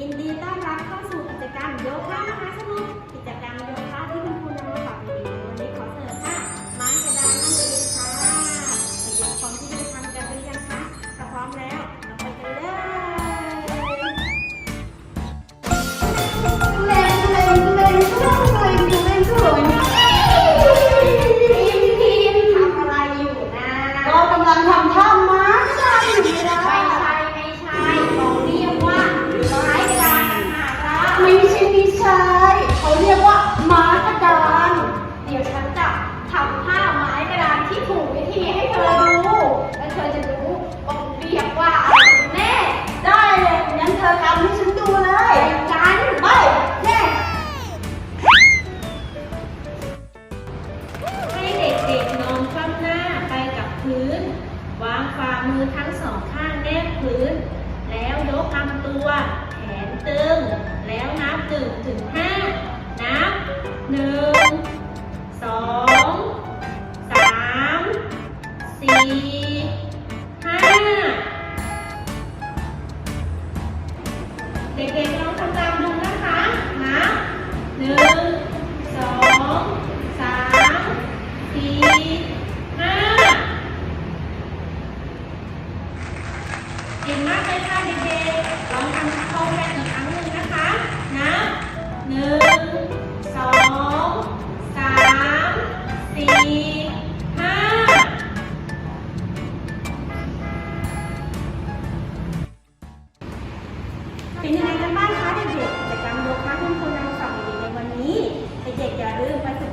ยินดีต้อนรับเข้าสู่กิจกรรมโยคะมหาสมุทร วางฝ่ามือทั้งสองข้างแนบพื้น แล้วยกลำตัว แขนตึง แล้วนับหนึ่งถึงห้านับหนึ่งสองสามสี่ห้าเด็กๆลองทำตามดูนะคะนับหนึ่ง ด็กอย่าลืมไปส